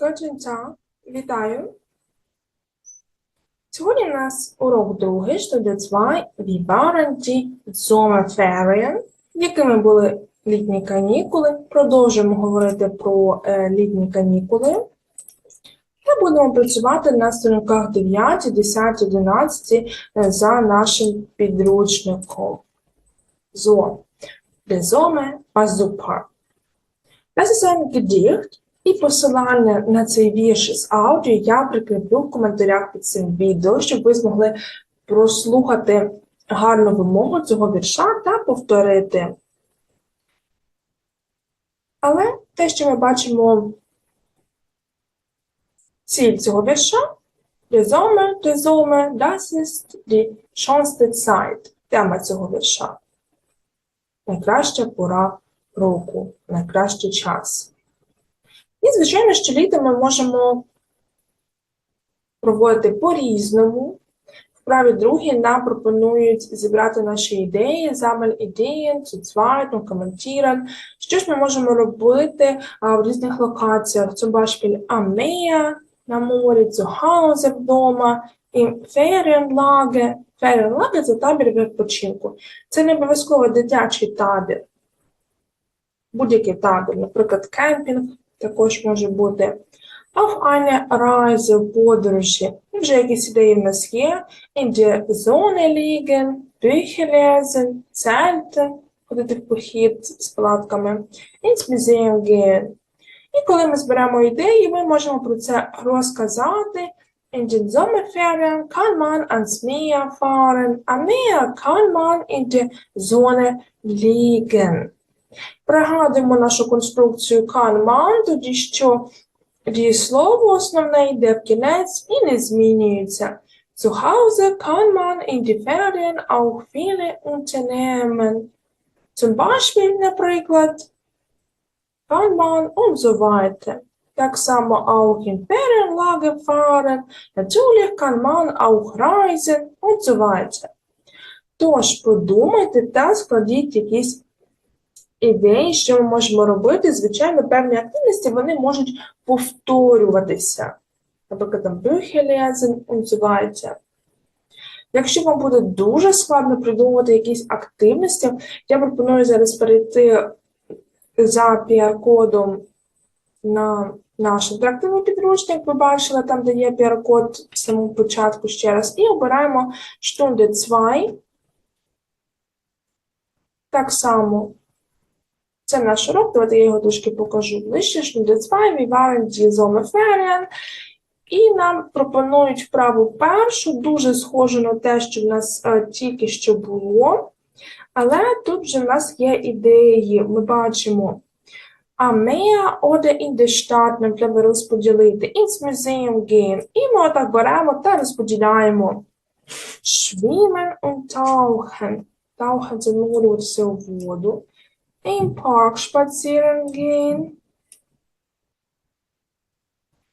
Guten вітаю. Сьогодні у нас урок другий, 2, Wie waren die Sommerferien, якими були літні канікули. Продовжуємо говорити про е, літні канікули. Та будемо працювати на сторінках 9, 10, 11 е, за нашим підручником. So, der Sommer. Das ist ein Gedicht, і посилання на цей вірш з аудіо я прикріплю в коментарях під цим відео, щоб ви змогли прослухати гарну вимогу цього вірша та повторити. Але те, що ми бачимо ціль цього вірша, der Sommer, das ist die schönste Zeit. Тема цього вірша. Найкраща пора року, найкращий час. І, звичайно, що літо ми можемо проводити по-різному. Вправі другі нам пропонують зібрати наші ідеї, замель ідеї, цуцвайтну, коментірен. Що ж ми можемо робити а, в різних локаціях? Zum Beispiel Meer, на морі, zu Hause вдома, і Ferienlage. Ferienlage – це табір відпочинку. Це не обов'язково дитячий табір. Будь-який табір, наприклад, кемпінг, також може бути. Auf eine Reise, подорожі. І Вже якісь ідеї в нас є. In der Sonne liegen, Bücher lesen, Zelten, ходити в похід з палатками, ins Museum gehen. І коли ми зберемо ідеї, ми можемо про це розказати. In den Sommerferien kann man ans Meer fahren. Am Meer kann man in der Sonne liegen. Пригадуємо нашу конструкцію kann man, тоді що дієслово основне йде в кінець і не змінюється. Zu Hause kann man in die Ferien auch viele unternehmen. Zum Beispiel, наприклад, kann man und so weiter. Так само auch in Ferienlager fahren. Natürlich kann man auch reisen und so weiter. Тож подумайте та складіть якісь ідеї, що ми можемо робити. Звичайно, певні активності вони можуть повторюватися. Наприклад, там Bücher lesen und so. Якщо вам буде дуже складно придумувати якісь активності, я пропоную зараз перейти за QR-кодом на наш інтерактивний підручник. Ви бачили, там, де є QR-код в самому початку ще раз, і обираємо Stunde 2. Так само це наш урок, давайте я його трошки покажу ближче. Stunde 2, wir waren die Sommerferien. І нам пропонують вправу першу, дуже схожу на те, що в нас е, тільки що було. Але тут вже в нас є ідеї. Ми бачимо Meer oder in нам треба розподілити ins Museum gehen. І ми отак беремо та розподіляємо. Schwimmen und tauchen. Tauchen – це занурюватися у воду. Im Park spazieren gehen.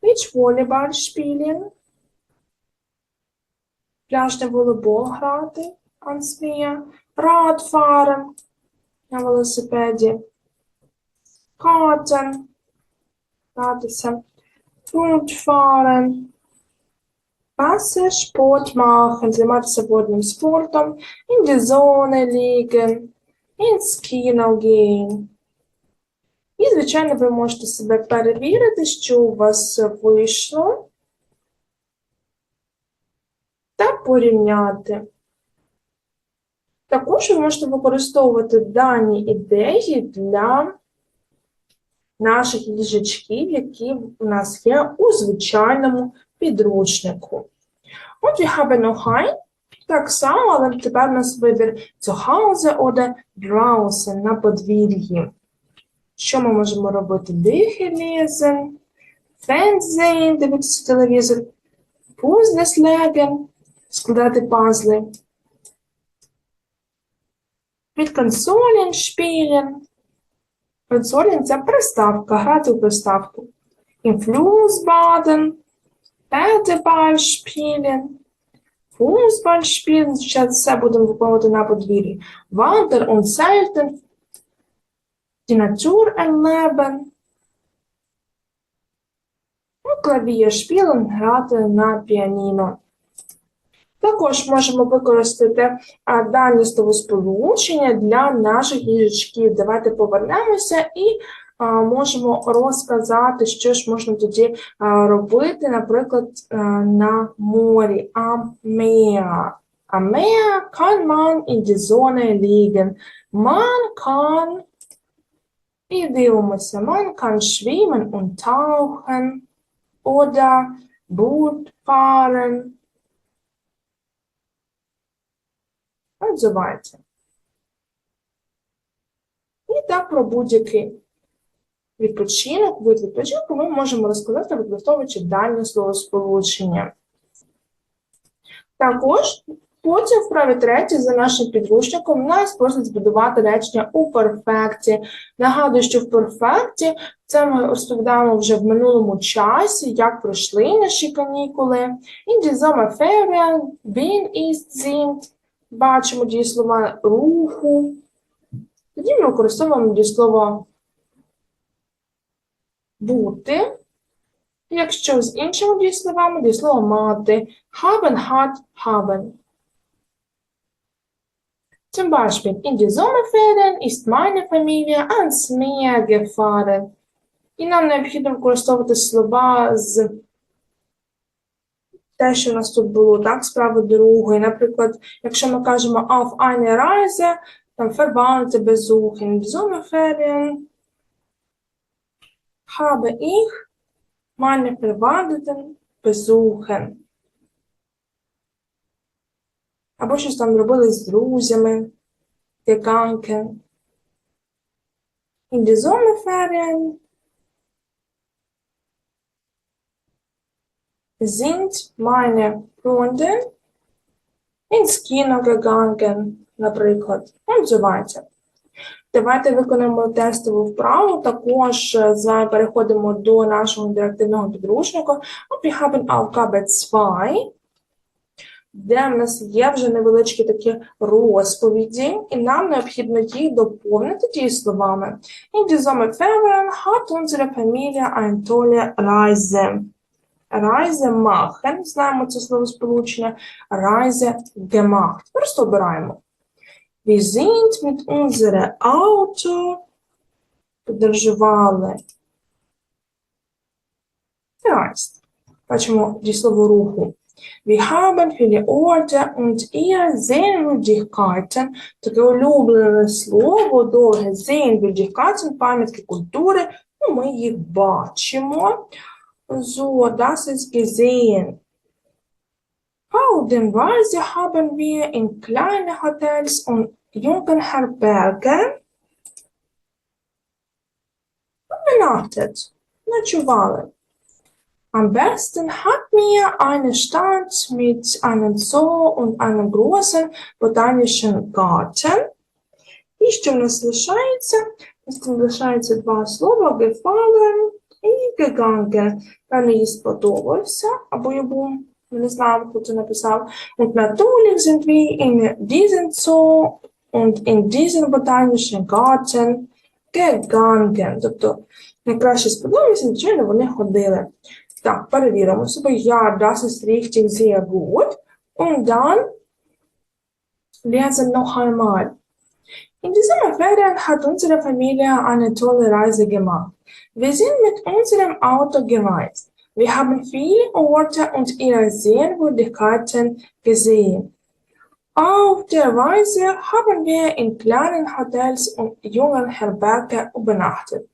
Beachvolleyball spielen. Пляжний волейбол грати. Ans Meer. Radfahren. На велосипеді. Karten. Гратися. Rundfahren. Wassersport machen. Займатися водним спортом. In der Sonne liegen. Ins Kino gehen. І, звичайно, ви можете себе перевірити, що у вас вийшло, та порівняти. Також ви можете використовувати дані ідеї для наших їжачків, які у нас є у звичайному підручнику. От wir haben noch ein, так само, але тепер у нас вибір zu Hause oder draußen на подвір'ї. Що ми можемо робити? Lesen, Fernsehen, дивитися телевізор, legen, складати пазли. Mit Konsolen spielen. Консолін – це приставка, грати у приставку. Im Fluss baden, Spielen, Fußball spielen, зараз все будемо виконувати на подвір'ї. Wandern und Zelten, die Natur erleben. Клавіє шпілен грати на піаніно. Також можемо використати дані словосполучення для наших їжачків. Давайте повернемося і можемо розказати, що ж можна тоді робити, наприклад, на морі. In die Sonne liegen. Man kann і дивимося, Boot fahren. Отзивається. І так про будь-який відпочинок, вид відпочинку ми можемо розказати, використовуючи дальнє словосполучення. Також потім в праві третій за нашим підручником нас просять збудувати речення у перфекті. Нагадую, що в перфекті це ми розповідаємо вже в минулому часі, як пройшли наші канікули. In die Sommerferien bin ist sind. Бачимо дієслова руху. Тоді ми використовуємо дієслово бути. Якщо з іншими дієсловами, дієслово мати. Haben, hat, haben. Zum Beispiel, in die Sommerferien ist meine Familie ans Meer gefahren. І нам необхідно використовувати слова з те, що у нас тут було, так, справи другої. Наприклад, якщо ми кажемо auf eine Reise, там verwandte besuchen, in die Sommerferien habe ich meine Verwandten besuchen. Або щось там робили з друзями, gegangen. In die Sommerferien sind meine Freunde ins Kino gegangen, наприклад. Отзивається. Давайте виконаємо тестову вправу. Також е, з вами переходимо до нашого інтерактивного підручника. От wir haben Aufgabe 2, де в нас є вже невеличкі такі розповіді, і нам необхідно їх доповнити дієсловами. In die Sommerferien hat unsere Familie eine tolle Reise. Reise machen, знаємо це словосполучення, Reise gemacht. Просто обираємо. Wir sind mit unserem Auto подорожували. Gereist. Бачимо дієслово руху. Wir haben viele Orte und ihre Sehenswürdigkeiten. Таке улюблене слово, довге Sehenswürdigkeiten, пам'ятки культури. Ну, ми їх бачимо. So, das ist gesehen. Auf dem Reise haben wir in kleine Hotels und Jugendherbergen übernachtet. Ночували. Am besten hat mir eine Stadt mit einem Zoo und einem großen botanischen Garten. І що в нас лишається? У нас там лишається два слова gefallen і gegangen. Певно, їй сподобався, або йому, ми не знаємо, хто це написав. Und natürlich sind wir in diesen Zoo und in diesen botanischen Garten gegangen. Тобто, найкраще сподобалося, звичайно, вони ходили. Так, перевіримо себе. Ja, das ist richtig sehr gut. Und dann lesen noch einmal. In diesem Ferien hat unsere Familie eine tolle Reise gemacht. Wir sind mit unserem Auto gereist. Wir haben viele Orte und ihre Sehenswürdigkeiten gesehen. Auf der Reise haben wir in kleinen Hotels und jungen Herbergen übernachtet.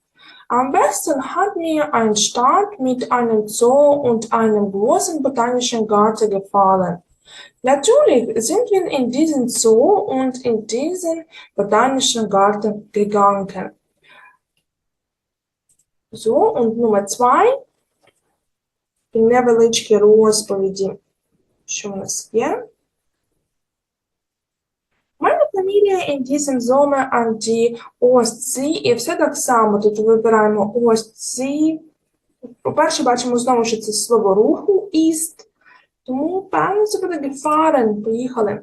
Am besten hat mir ein Stadt mit einem Zoo und einem großen botanischen Garten gefallen. Natürlich sind wir in diesen Zoo und in diesen botanischen Garten gegangen. So, und Nummer zwei. Невеличкі розповіді. Що в нас є? Familie in diesem Sommer an die Ostsee. І все так само. Тут вибираємо Ostsee. По-перше, бачимо знову, що це слово руху, ist. Тому, певно, це буде gefahren. Поїхали.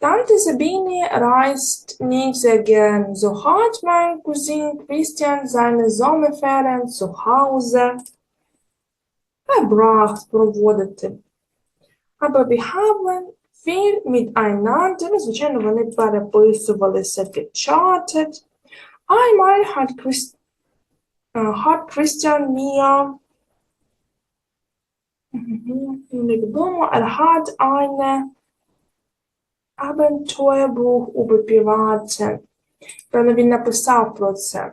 Tante Sabine reist nicht sehr gern. So hat mein Cousin Christian seine Sommerferien zu Hause verbracht, проводити. Aber wir haben viel miteinander, ну, звичайно, вони переписувалися, gechattet. Einmal hat, Christ, äh, hat Christian mir Mhm. Невідомо, er hat eine Abenteuerbuch über Piraten. Певно, він написав про це.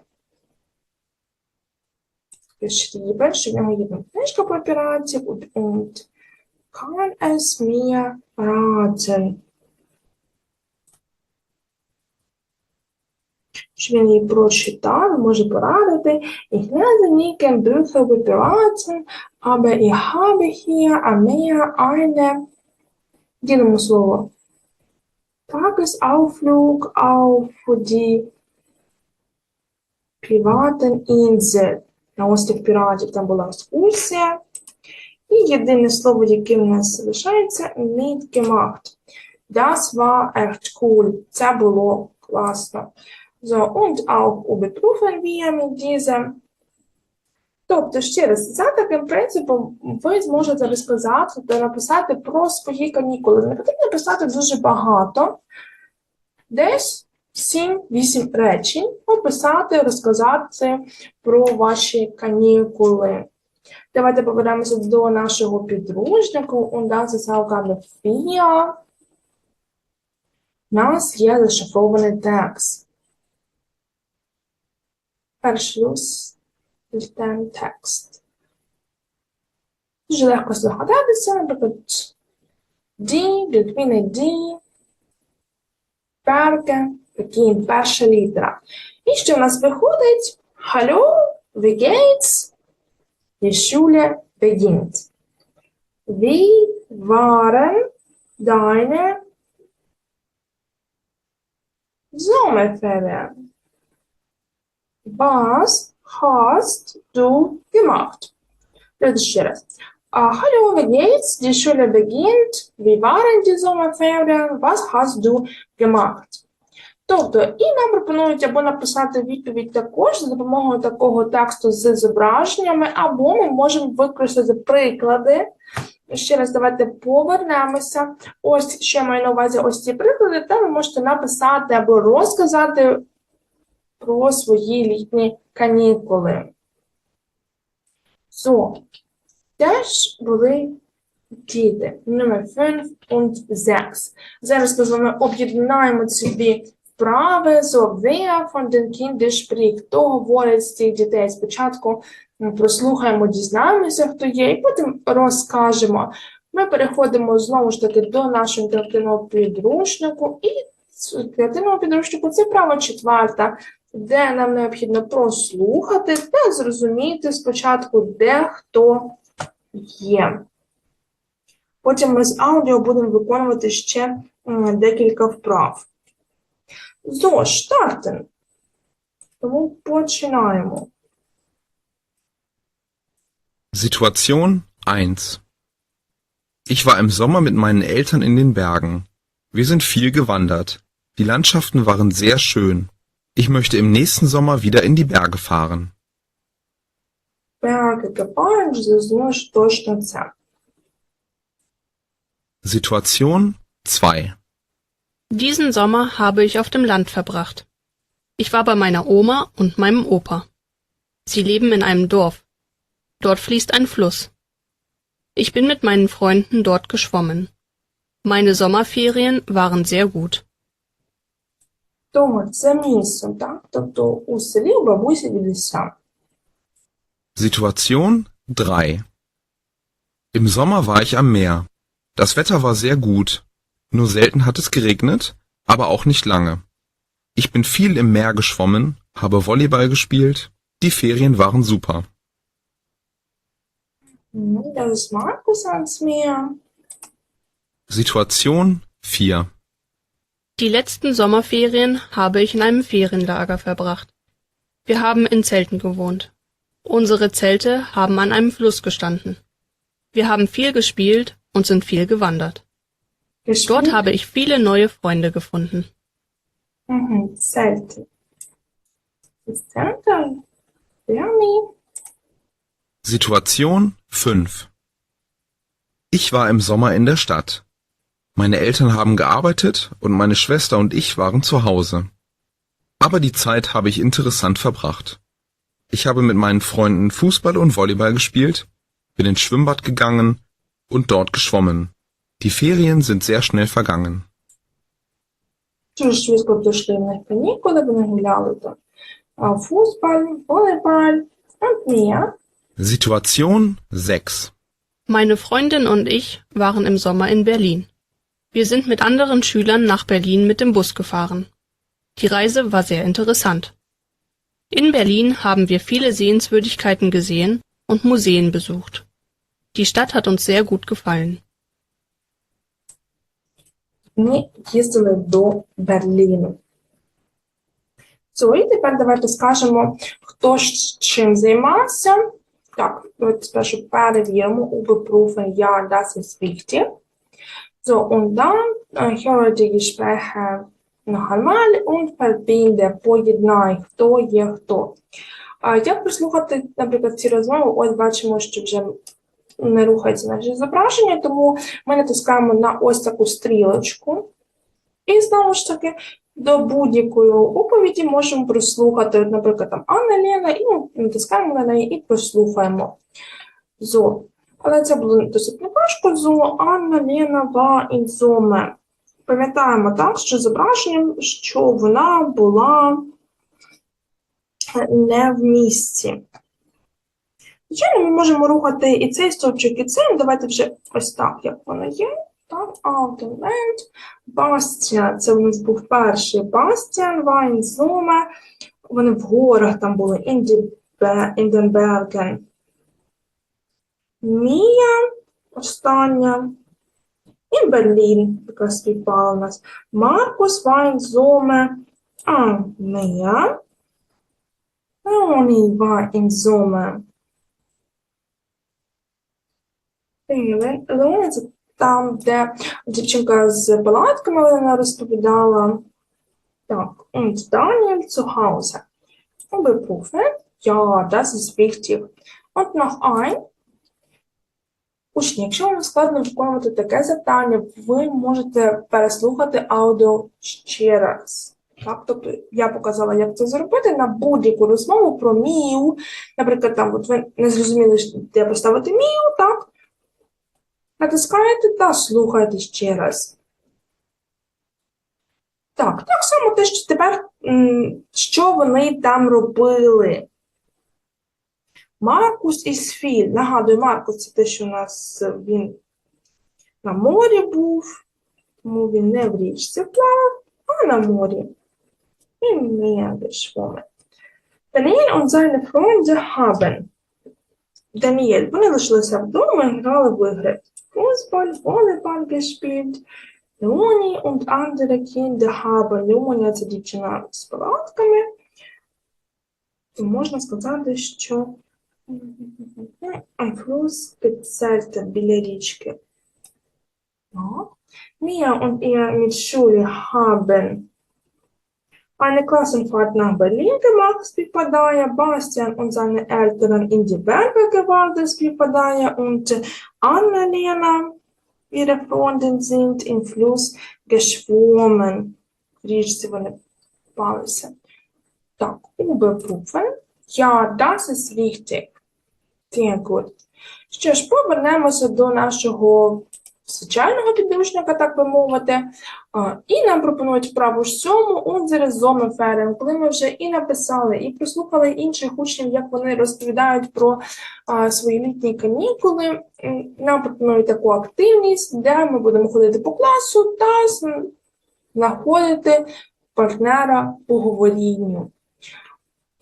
Geschrieben, що в нього є там книжка про піратів und, kann es mir raten. Що він її прочитав, може порадити. Ich lese nie Bücher über Piraten, aber ich habe hier am eine Ділимо слово. Tagesausflug auf die Piraten-Insel. На острів піратів там була екскурсія. І єдине слово, яке в нас залишається, nicht gemacht. Das war echt cool. Це було класно. So, und auch überprüfen wir mit diesem. Тобто, ще раз, за таким принципом ви зможете розказати та написати про свої канікули. Не потрібно писати дуже багато. Десь 7-8 речень описати, розказати про ваші канікули. Давайте повернемося до нашого підручнику. У нас 4. У нас є зашифрований текст. Verschluss ten текст. Дуже легко здогадатися, наприклад, D, відміни D, Берге, такі перша літера. І що в нас виходить? Hallo, wie geht's? Die Schule beginnt. Wie waren deine Sommerferien? Was hast du gemacht? Das ще раз. Hallo, wie geht's? Die Schule beginnt. Wie waren die Sommerferien? Was hast du gemacht? Тобто, і нам пропонують або написати відповідь також за допомогою такого тексту з зображеннями, або ми можемо використати приклади. Ще раз давайте повернемося. Ось ще маю на увазі ось ці приклади, та ви можете написати або розказати про свої літні канікули. So, теж були діти. Номер 5 und 6. Зараз ми з вами об'єднаємо собі вправи. So, wer von den Kindern? Хто говорить з цих дітей? Спочатку прослухаємо, дізнаємося, хто є, і потім розкажемо. Ми переходимо знову ж таки до нашого інтерактивного підручнику. І з інтерактивного підручнику це право четверта де нам необхідно прослухати та зрозуміти спочатку, де хто є. Потім ми з аудіо будемо виконувати ще м, декілька вправ. So, starten. Тому починаємо. Situation 1 Ich war im Sommer mit meinen Eltern in den Bergen. Wir sind viel gewandert. Die Landschaften waren sehr schön. Ich möchte im nächsten Sommer wieder in die Berge fahren. Situation 2 Diesen Sommer habe ich auf dem Land verbracht. Ich war bei meiner Oma und meinem Opa. Sie leben in einem Dorf. Dort fließt ein Fluss. Ich bin mit meinen Freunden dort geschwommen. Meine Sommerferien waren sehr gut. Тому це місце, так? Тобто у селі у бабусі дідуся. Situation 3 Im Sommer war ich am Meer. Das Wetter war sehr gut. Nur selten hat es geregnet, aber auch nicht lange. Ich bin viel im Meer geschwommen, habe Volleyball gespielt. Die Ferien waren super. Hm, Das ist Markus ans Meer. Situation 4 Die letzten Sommerferien habe ich in einem Ferienlager verbracht. Wir haben in Zelten gewohnt. Unsere Zelte haben an einem Fluss gestanden. Wir haben viel gespielt und sind viel gewandert. Gespielt? Dort habe ich viele neue Freunde gefunden. Mhm, Zelte. Zelte. Yummy. Situation 5 Ich war im Sommer in der Stadt. Meine Eltern haben gearbeitet und meine Schwester und ich waren zu Hause. Aber die Zeit habe ich interessant verbracht. Ich habe mit meinen Freunden Fußball und Volleyball gespielt, bin ins Schwimmbad gegangen und dort geschwommen. Die Ferien sind sehr schnell vergangen. Дуже швидко пройшли в них канікули, вони гуляли там а, футбол, волейбол, und mehr. Situation 6 Meine Freundin und ich waren im Sommer in Berlin. Wir sind mit anderen Schülern nach Berlin mit dem Bus gefahren. Die Reise war sehr interessant. In Berlin haben wir viele Sehenswürdigkeiten gesehen und Museen besucht. Die Stadt hat uns sehr gut gefallen. Ми їздили до Берліну. So, і тепер давайте скажемо, хто ж чим займався. Так, давайте спершу перевіримо у Berufen, ja, das ist wichtig. So, und dann äh, höre die Gespräche noch und verbinde, поєднай, хто є хто. А як прослухати, наприклад, ці розмови, ось бачимо, що вже не рухається наше зображення, тому ми натискаємо на ось таку стрілочку. І знову ж таки, до будь-якої оповіді можемо прослухати, наприклад, там Анна Лена, і ми натискаємо на неї і прослухаємо. Зо. Але це було досить неважко. Зо Анна Лена ва інзоме. Пам'ятаємо так, що зображенням, що вона була не в місці. Звичайно, ми можемо рухати і цей стовпчик, і цей. Давайте вже ось так, як воно є. Так, Outland, Бастіан, це у нас був перший Бастіан, Вайнзуме. Вони в горах там були Інденберген. Мія, остання. І Берлін, яка співпала у нас. Маркус Вайнзуме, а Мія. Leonie war in Summe. Леоні це там, де дівчинка з палатками вона розповідала. Так, und Daniel zu Hause. Überprüfen. Ja, das ist wichtig. Und noch ein. Учні, якщо вам складно виконувати таке завдання, ви можете переслухати аудіо ще раз. Так, тобто я показала, як це зробити на будь-яку розмову про мію. Наприклад, там от ви не зрозуміли, де поставити мію, так? Натискаєте та слухаєте ще раз. Так, так само те, що тепер, що вони там робили. Маркус із Філь. Нагадую, Маркус це те, що у нас е, він на морі був, тому він не в річці плавав, а на морі. Im Meer geschwommen. Daniel und seine Freunde haben. Даніель, вони лишилися вдома і грали в ігри. Fußball, Volleyball gespielt. Leonie und andere Kinder haben. Leonie – це дівчина з палатками. Можна сказати, що am Fluss gezählt біля річки. Так. Mia und ihr Mitschüler haben eine Klassenfahrt nach Berlin gemacht, співпадає. Bastian und seine Eltern in die Berge gewandert, співпадає. Und Anna-Lena, ihre Freundin, sind im Fluss geschwommen. В річці вони купалися. Так, Überprüfen. Ja, das ist wichtig. Sehr. Що ж, повернемося до нашого звичайного підручника, так би мовити. І нам пропонують вправу сьому unsere Sommerferien, коли ми вже і написали, і прослухали інших учнів, як вони розповідають про свої літні канікули. Нам пропонують таку активність, де ми будемо ходити по класу та знаходити партнера по говорінню.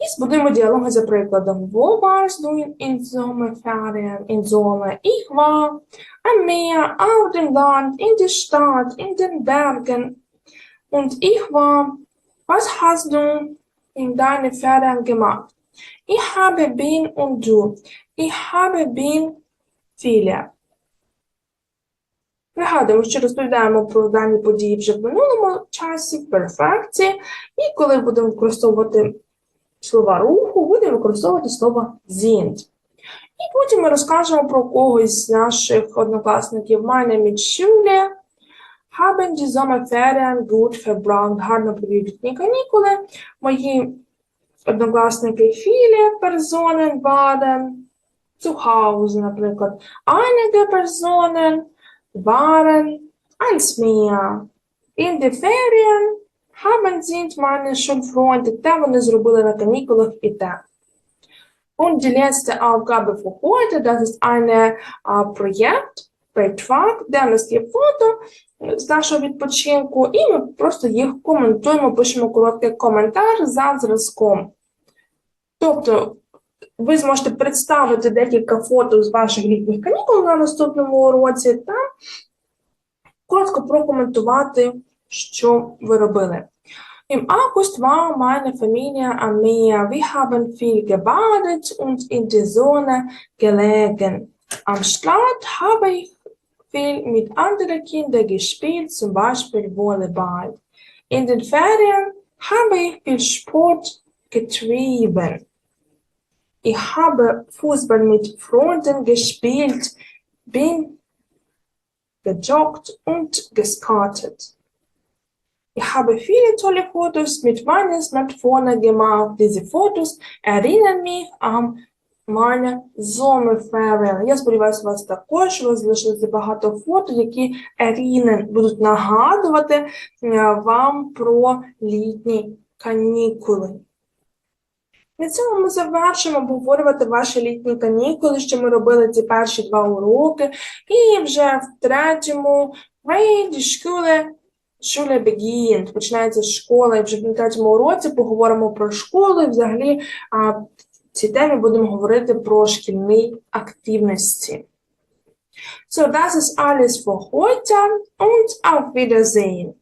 І збудуємо діалоги за прикладом. Wo warst du in Sommerferien? In Sommer. Ich war am Meer, auf dem Land, in der Stadt, in den Bergen. Und ich war, was hast du in deinen Ferien gemacht? Ich habe bin und du. Ich habe bin viele. Пригадуємо, що розповідаємо про дані події вже в минулому часі, в перфекті, і коли будемо використовувати слова руху, будемо використовувати слово sind. І потім ми розкажемо про когось з наших однокласників. Is Julia. Haben die Sommerferien gut verbracht. Гарно проведені канікули. Мої однокласники Personen waren zu Hause, наприклад. Einige Personen waren den Ferien haben sind meine Schulfreunde, те вони зробили на канікулах і те. Und die letzte Aufgabe für heute, das ist eine äh, Projekt, Beitrag, де у нас є фото з нашого відпочинку, і ми просто їх коментуємо, пишемо короткий коментар за зразком. Тобто, ви зможете представити декілька фото з ваших літніх канікул на наступному уроці та коротко прокоментувати, що ви робили. Im August war meine Familie am Meer. Wir haben viel gebadet und in der Sonne gelegen. Am Strand habe ich viel mit anderen Kindern gespielt, zum Beispiel Volleyball. In den Ferien habe ich viel Sport getrieben. Ich habe Fußball mit Freunden gespielt, bin gejoggt und geskatet. Ich habe viele tolle Fotos mit meinem Smartphone gemacht. Diese Fotos erinnern mich an meine Sommerferien. Я сподіваюся, у вас також у вас залишилося багато фото, які erinnern, будуть нагадувати е, вам про літні канікули. На цьому ми завершимо обговорювати ваші літні канікули, що ми робили ці перші два уроки. І вже в третьому grade школи Шуля Бегін, починається школа, і вже в третьому уроці поговоримо про школу і взагалі а, в цій темі будемо говорити про шкільні активності. So, das ist alles für heute und auf Wiedersehen.